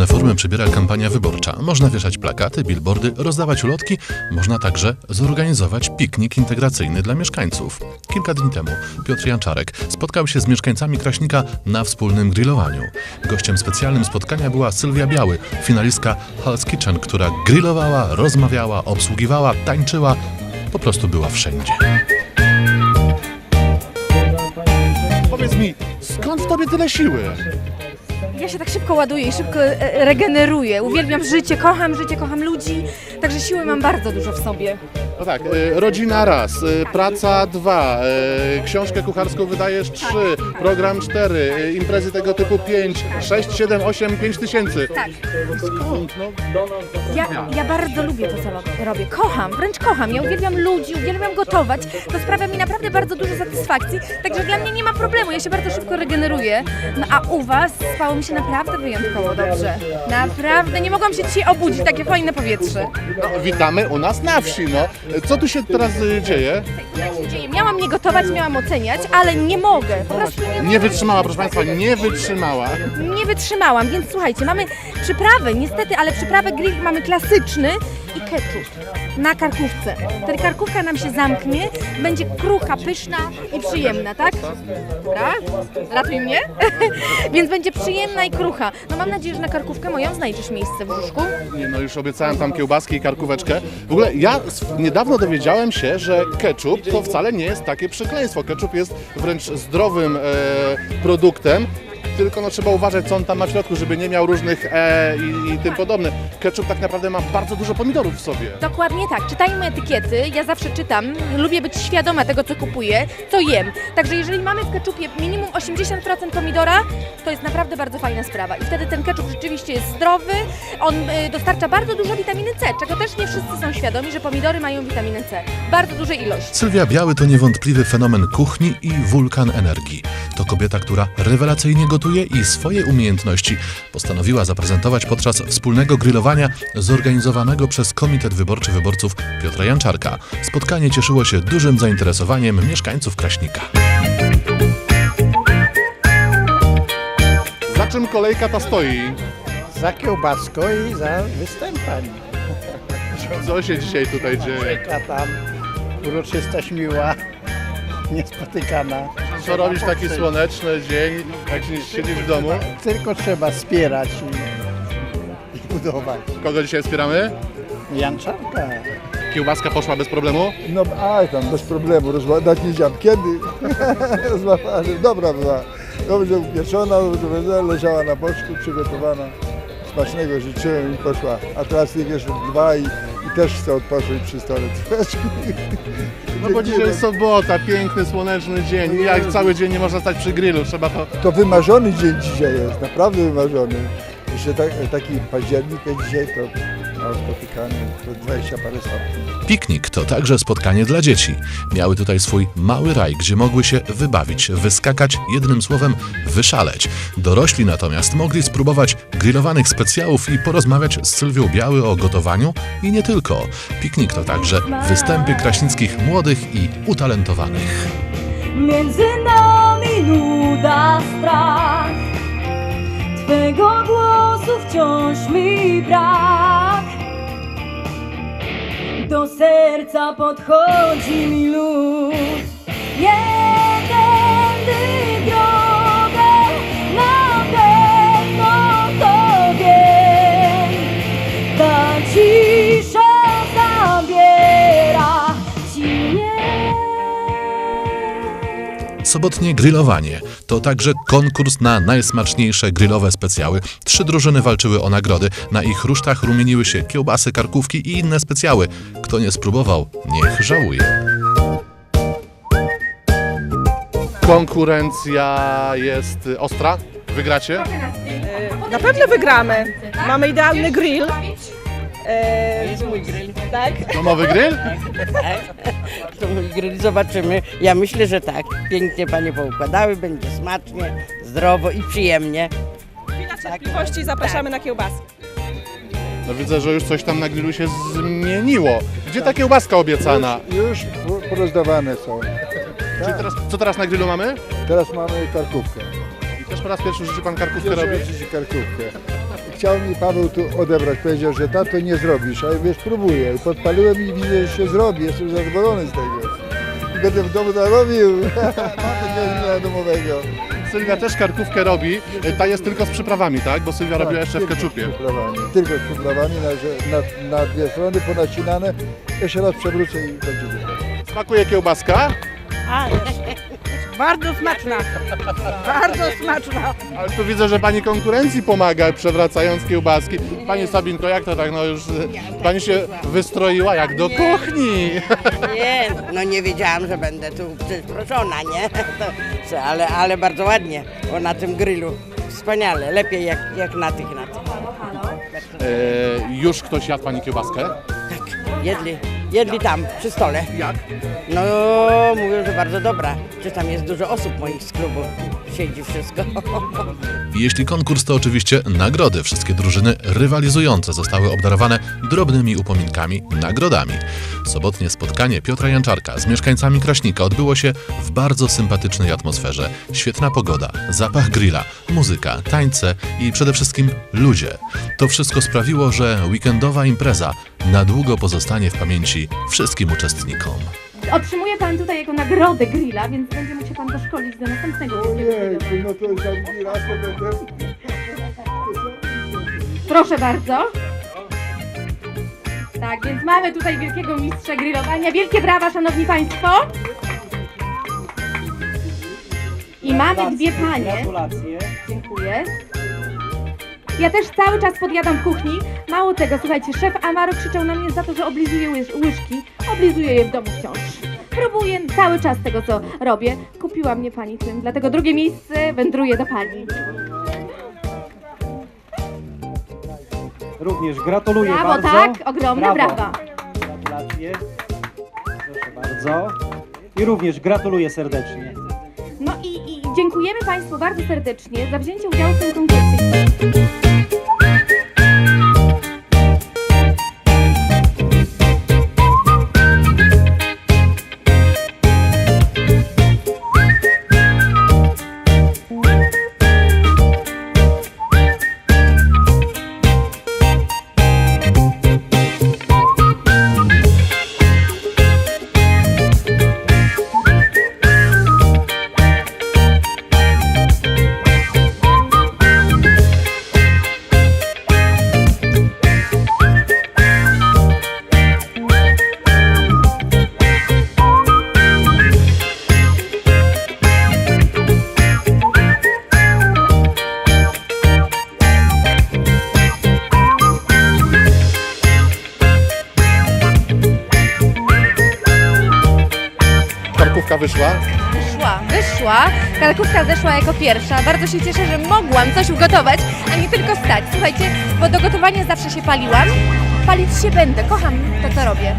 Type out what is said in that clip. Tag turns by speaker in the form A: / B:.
A: Różne formy przybiera kampania wyborcza. Można wieszać plakaty, billboardy, rozdawać ulotki, można także zorganizować piknik integracyjny dla mieszkańców. Kilka dni temu Piotr Janczarek spotkał się z mieszkańcami Kraśnika na wspólnym grillowaniu. Gościem specjalnym spotkania była Sylwia Biały, finalistka Hell's Kitchen, która grillowała, rozmawiała, obsługiwała, tańczyła, po prostu była wszędzie.
B: Powiedz mi, skąd w tobie tyle siły?
C: Ja się tak szybko ładuję i szybko e, regeneruję. Uwielbiam życie, kocham życie, kocham ludzi, także siły mam bardzo dużo w sobie.
B: No tak, e, rodzina raz, e, praca dwa, e, książkę kucharską wydajesz trzy, program cztery, e, imprezy tego typu pięć, sześć, siedem, osiem, pięć tysięcy.
C: Tak.
B: Skąd? No,
C: Ja, ja bardzo lubię to, co lo- robię. Kocham, wręcz kocham. Ja uwielbiam ludzi, uwielbiam gotować. To sprawia mi naprawdę bardzo dużo satysfakcji, także dla mnie nie ma problemu. Ja się bardzo szybko regeneruję. No a u Was spało mi się naprawdę wyjątkowo dobrze. Naprawdę, nie mogłam się dzisiaj obudzić, takie fajne powietrze.
B: no, witamy u nas na wsi, no. Co tu się teraz e, dzieje?
C: Jak się dzieje? Miałam nie gotować, miałam oceniać, ale nie mogę. Po prostu nie
B: Nie wytrzymała, proszę Państwa, nie wytrzymała.
C: nie wytrzymałam, więc słuchajcie, mamy przyprawę, niestety, ale przyprawę grill mamy klasyczny i ketchup na karkówce. Wtedy karkówka nam się zamknie, będzie krucha, pyszna i przyjemna, tak? Dobra? Ratuj mnie. więc będzie przyjemna i krucha. No mam nadzieję, że na karkówkę moją znajdziesz miejsce w brzuszku.
B: Nie, no już obiecałem tam kiełbaski i karkóweczkę. W ogóle ja niedawno dowiedziałem się, że ketchup to wcale nie jest takie przekleństwo. Ketchup jest wręcz zdrowym e, produktem. Tylko no, trzeba uważać, co on tam ma w środku, żeby nie miał różnych e i, i tym podobne. Ketchup tak naprawdę ma bardzo dużo pomidorów w sobie.
C: Dokładnie tak. Czytajmy etykiety. Ja zawsze czytam. Lubię być świadoma tego, co kupuję, co jem. Także jeżeli mamy w keczupie minimum 80% pomidora, to jest naprawdę bardzo fajna sprawa. I wtedy ten keczup rzeczywiście jest zdrowy. On y, dostarcza bardzo dużo witaminy C, czego też nie wszyscy są świadomi, że pomidory mają witaminę C. Bardzo dużej ilości.
A: Sylwia Biały to niewątpliwy fenomen kuchni i wulkan energii. To kobieta, która rewelacyjnie gotuje i swoje umiejętności postanowiła zaprezentować podczas wspólnego grillowania zorganizowanego przez Komitet Wyborczy Wyborców Piotra Janczarka. Spotkanie cieszyło się dużym zainteresowaniem mieszkańców Kraśnika.
B: Za czym kolejka ta stoi?
D: Za kiełbaską i za występami.
B: Co się dzisiaj tutaj dzieje?
D: Czeka tam uroczystość miła, niespotykana.
B: Co robisz taki słoneczny dzień, jak się siedzisz w domu?
D: Tylko trzeba wspierać i, i budować.
B: Kogo dzisiaj wspieramy?
D: Janczarka.
B: Kiełbaska poszła bez problemu?
E: No a tam bez problemu, rozładać nie wiedziałem kiedy. Złapałem, dobra była. Dobrze upieczona, dobrze leżała na boczku, przygotowana. Smacznego życzyłem i poszła. A teraz jeszcze dwa i, i też chcę odpocząć przy stole troszeczkę.
B: No bo dzisiaj jest sobota, piękny, słoneczny dzień i jak cały dzień nie można stać przy grillu, trzeba to...
E: To wymarzony dzień dzisiaj jest, naprawdę wymarzony. Jeszcze tak, taki październik dzisiaj to spotykany, to 20 parę stopni.
A: Piknik to także spotkanie dla dzieci. Miały tutaj swój mały raj, gdzie mogły się wybawić, wyskakać, jednym słowem wyszaleć. Dorośli natomiast mogli spróbować grillowanych specjałów i porozmawiać z Sylwią Biały o gotowaniu i nie tylko. Piknik to także występy kraśnickich młodych i utalentowanych.
F: Między nami nuda strach Twego głosu wciąż mi brak Do serca podchodzi mi lód
A: Sobotnie grillowanie to także konkurs na najsmaczniejsze grillowe specjały. Trzy drużyny walczyły o nagrody. Na ich rusztach rumieniły się kiełbasy, karkówki i inne specjały. Kto nie spróbował, niech żałuje.
B: Konkurencja jest ostra, wygracie?
G: Na pewno wygramy. Mamy idealny grill. E,
H: jest mój grill.
G: Tak?
B: Domowy grill?
H: To mój grill, zobaczymy. Ja myślę, że tak. Pięknie panie poukładały, będzie smacznie, zdrowo i przyjemnie.
G: Chwila cierpliwości, zapraszamy na kiełbasy.
B: No widzę, że już coś tam na grillu się zmieniło. Gdzie ta kiełbaska obiecana?
E: Już po- porozdawane są.
B: Czyli teraz, co teraz na grillu mamy?
E: Teraz mamy karkówkę.
B: I też po raz pierwszy w życiu pan karkówkę
E: Pierwszy
B: robi?
E: karkówkę. Chciał mi Paweł tu odebrać. Powiedział, że tato nie zrobisz, a ja wiesz, próbuję. I podpaliłem i widzę, że się zrobi. Jestem zadowolony z tego. I będę w domu to robił. Mamy domowego.
B: Sylwia też karkówkę robi, ta jest tylko z przyprawami, tak? Bo Sylwia robiła jeszcze w
E: z
B: keczupie.
E: przyprawami. Tylko z przyprawami na, na, na dwie strony ponacinane. Jeszcze raz przewrócę i będzie gotowe.
B: Smakuje kiełbaska,
H: Bardzo smaczna. Bardzo smaczna.
B: ale tu widzę, że pani konkurencji pomaga, przewracając kiełbaski. Pani Sabinko, jak to tak, no już e, pani się wystroiła jak do kuchni.
H: Nie, no nie wiedziałam, że będę tu przecież proszona, nie? To, ale, ale bardzo ładnie, bo na tym grillu. Wspaniale, lepiej jak, jak na tych, na tych.
B: E, już ktoś jadł pani kiełbaskę?
H: Tak, jedli, jedli tam, przy stole.
B: Jak?
H: No, mówią, że bardzo dobra. Czy tam jest dużo osób moich z klubu. Siedzi wszystko.
A: Jeśli konkurs, to oczywiście nagrody. Wszystkie drużyny rywalizujące zostały obdarowane drobnymi upominkami, nagrodami. Sobotnie spotkanie Piotra Janczarka z mieszkańcami Kraśnika odbyło się w bardzo sympatycznej atmosferze. Świetna pogoda, zapach grilla, muzyka, tańce i przede wszystkim ludzie. To wszystko sprawiło, że weekendowa impreza na długo pozostanie w pamięci wszystkim uczestnikom.
C: Otrzymuje Pan tutaj nagrodę grilla, więc będzie mógł się Pan doszkolić do następnego.
E: Ojej, no to już za drugi raz to będę...
C: Proszę bardzo. Tak, więc mamy tutaj wielkiego mistrza grillowania. Wielkie brawa, szanowni państwo. I mamy dwie panie.
D: Gratulacje.
C: Dziękuję. Ja też cały czas podjadam w kuchni. Mało tego, słuchajcie, szef Amaro krzyczał na mnie za to, że oblizuję łyż, łyżki. Oblizuję je w domu wciąż. Próbuję cały czas tego, co robię. Kupiła mnie pani tym, dlatego drugie miejsce wędruje do pani.
D: Również gratuluję
C: Brawo,
D: bardzo.
C: tak, ogromne
D: Brawo.
C: brawa.
D: Gratulacje. Proszę bardzo. I również gratuluję serdecznie.
C: No i, i dziękujemy Państwu bardzo serdecznie za wzięcie udziału w tym konkursie.
B: Karkówka wyszła.
C: Wyszła, wyszła. Karkówka zeszła jako pierwsza. Bardzo się cieszę, że mogłam coś ugotować, a nie tylko stać. Słuchajcie, bo do gotowania zawsze się paliłam. Palić się będę. Kocham to, co robię.